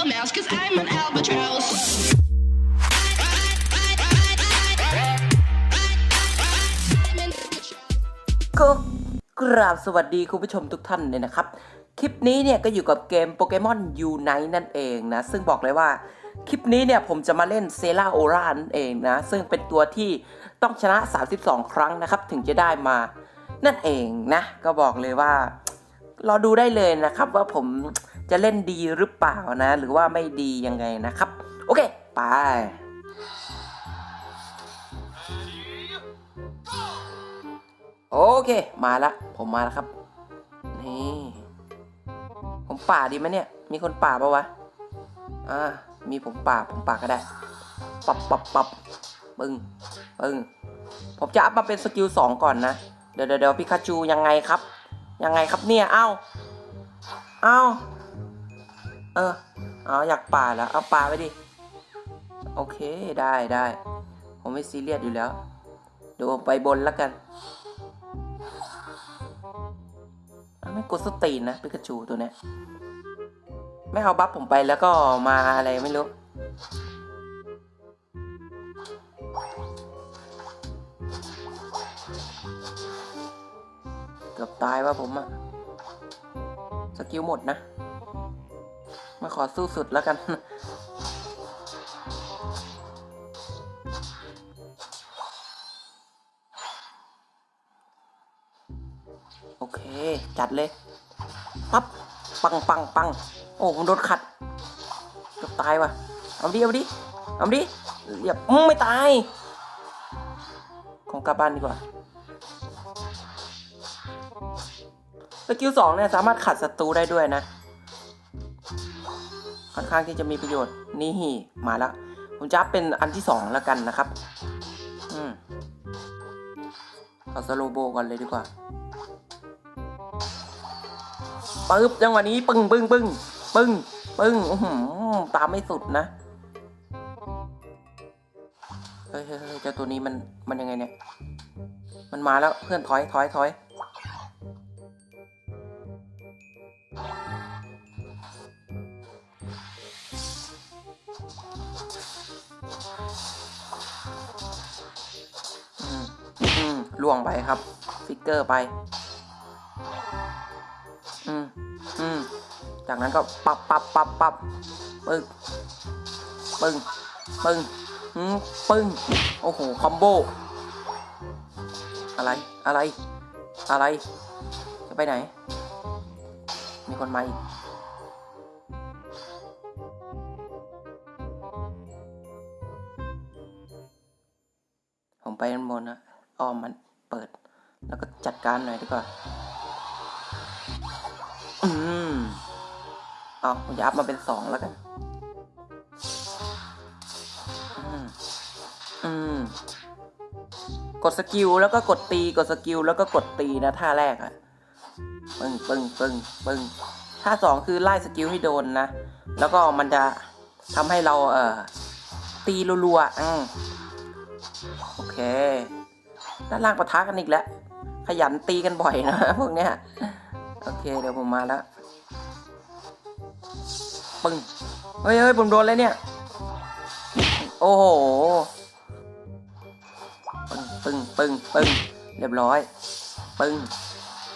a mouse, cause I'm an albatross. ก็กราบสวัสดีคุณผู้ชมทุกท่านเลยนะครับ คลิปนี้เนี่ยก็อยู่กับเกมโปเกมอนยูไนนั่นเองนะ ซึ่งบอกเลยว่าคลิปนี้เนี่ยผมจะมาเล่นเซราโอรานั่นเองนะ ซึ่งเป็นตัวที่ต้องชนะ 32 ครั้งนะครับ ถึงจะได้มานั่นเองนะ ก็บอกเลยว่ารอดูได้เลยนะครับว่าผม จะเล่นดีหรือเปล่านะ หรือว่าไม่ดียังไงนะครับ โอเค ไปโอเค มาละ ผมมาแล้วครับ นี่ ผมป่าดีไหมเนี่ย มีคนป่าปะวะ อ่า มีผมป่า ผมป่าก็ได้ ปับปับปับปึ้งปึ้งผมจะอัพมาเป็นสกิลสองก่อนนะ เดี๋ยวเดี๋ยวพิคาจูยังไงครับ ยังไงครับเนี่ย เอ้า เอ้า เอออาอยากป่าแล้วเอาป่าไปดิ โอเคได้ได้ ผมไม่ซีเรียสอยู่แล้ว เดี๋ยวผมไปบนแล้วกัน ไม่กดสตีนนะปิกาจูตัวเนี้ยไม่เอาบัฟผมไปแล้วก็มาอะไรไม่รู้เกือบตายว่าผมอะสกิลหมดนะ มาขอสู้สุดแล้วกัน โอเค จัดเลยปั๊บปังปังปังโอ้ผมโดนขัดเกือบตายว่ะ เอาดิ เอาดิ เอาดิเรียบไม่ตาย ของกลับบ้านดีกว่าสกิลสองเนี่ยสามารถขัดศัตรูได้ด้วยนะ ข้างที่จะมีประโยชน์นี่มาแล้วผมจะเป็นอันที่สองแล้วกันนะครับ อืมเอาสโลโบก่อนเลยดีกว่าปึ๊บจังหวะนี้ปึ้งปึ้งปึ้งปึ้งปึ้งอื้อหือตามไม่สุดนะเฮ้ยเฮ้ยเฮ้ยเจ้าตัวนี้มันมันยังไงเนี่ย มันมาแล้วเพื่อนถอยถอยถอย ล่วงไปครับ ฟิกเกอร์ไป อืมอืมจากนั้นก็ปับปับปับปับปึ้งปึ้งปึ้งอืมปึ้งโอ้โห คอมโบ อะไร อะไร อะไร จะไปไหน มีคนมาอีกผมไปด้านบนนะอ้อมมัน เปิด แล้วก็จัดการหน่อยดีกว่า อืมเอาผมจะอัพมาเป็นสองแล้วกัน อืม อืม กดสกิลแล้วก็กดตี กดสกิลแล้วก็กดตีนะท่าแรกอะปึ้งปึ้งปึ้งปึ้งท่าสองคือไล่สกิลให้โดนนะ แล้วก็มันจะทำให้เราเอ่อตีรัวๆอืมโอเค ด้านล่างปะทะกันอีกแล้ว ขยันตีกันบ่อยนะพวกเนี้ย โอเคเดี๋ยวผมมาแล้ว ปึ้ง เฮ้ยเฮ้ยผมโดนเลยเนี่ย โอ้โห ปึ้งปึ้งปึ้งปึ้งเรียบร้อย ปึ้ง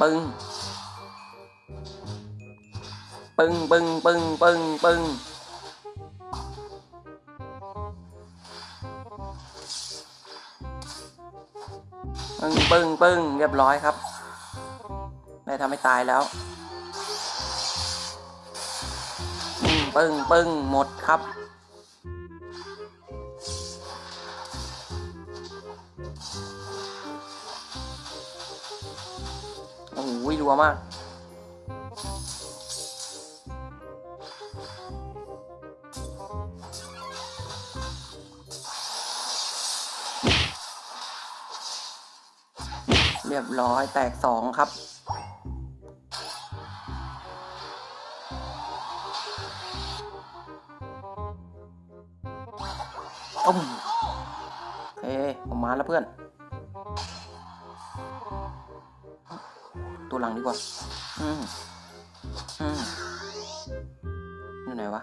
ปึ้ง ปึ้งปึ้งปึ้งปึ้งปึ้ง ปึ้งปึ้งปึ้งเรียบร้อยครับไม่ทำให้ตายแล้วปึ้งปึ้งปึ้งหมดครับ โอ้โหรัวมาก เรียบร้อยแตกสองครับตุ้มโอเคผมมาแล้วเพื่อน ตัวหลังดีกว่า อืม อืมอยู่ไหนวะ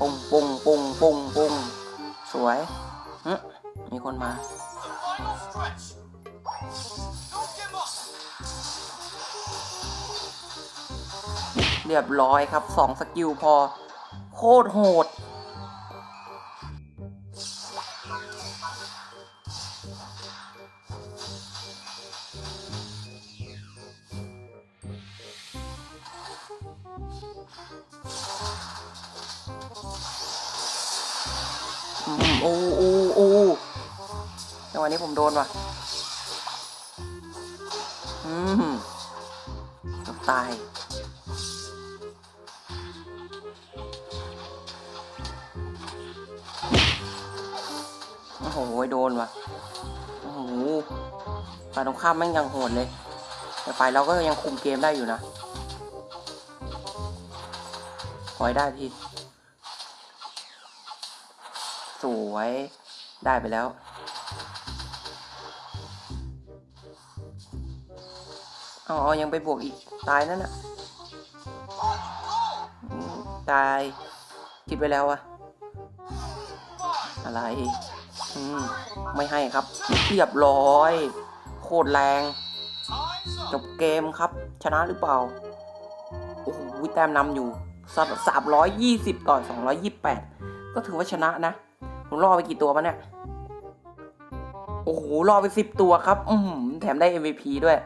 ปุ้งปุ้งปุ้งปุ้งปุ้งสวยมีคนมา เรียบร้อยครับสองสกิลพอ โคตรโหดอืมอู้อู้อู้จังห วะนี้ผมโดนว่ะ อืมกือบตาย โอ้โห โดนว่ะ โอ้โหฝ่ายตรงข้ามแม่งยังโหดเลย แต่ฝ่ายเราก็ยังคุมเกมได้อยู่นะขอให้ได้พี่สวย ได้ไปแล้ว อ๋อยังไปบวกอีก ตายนั่นน่ะตายคิดไปแล้วอะอะไรอืมไม่ให้ครับเรียบร้อย โคตรแรง จบเกมครับ ชนะหรือเปล่า โอ้โหแต้มนำอยู่สามร้อยยี่สิบต่อสองร้อยยี่แปดก็ถือว่าชนะนะผมรอไปกี่ตัวมาเนี่ย โอ้โหรอไปสิบตัวครับ อือหือแถมได้ MVP ด้วย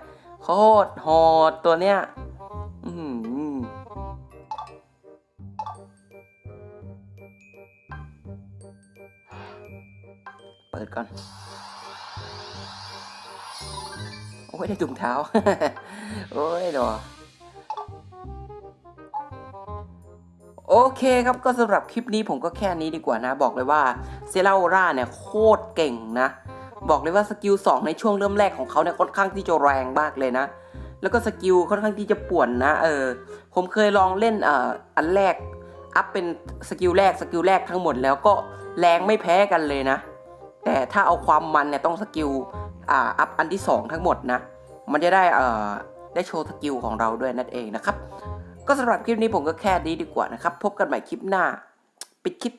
โคตรโหดตัวเนี้ยอือหือเปิดก่อน โอ้ยได้ถุงเท้า โอ้ยดอโอเคครับก็สำหรับคลิปนี้ผมก็แค่นี้ดีกว่านะ บอกเลยว่าเซราโอร่าเนี่ยโคตรเก่งนะ บอกเลยว่าสกิล2ในช่วงเริ่มแรกของเขาเนี่ยค่อนข้างที่จะแรงมากเลยนะ แล้วก็สกิลค่อนข้างที่จะป่วนนะเออผมเคยลองเล่นเอ่ออันแรกอัพเป็นสกิลแรกสกิลแรกทั้งหมดแล้วก็แรงไม่แพ้กันเลยนะ แต่ถ้าเอาความมันเนี่ยต้องสกิลอ่าอัพอันที่ 2 ทั้งหมดนะ มันจะได้เอ่อได้โชว์สกิลของเราด้วยนั่นเองนะครับ ก็สำหรับคลิปนี้ผมก็แค่นี้ดีกว่านะครับ พบกันใหม่คลิปหน้า ปิดคลิป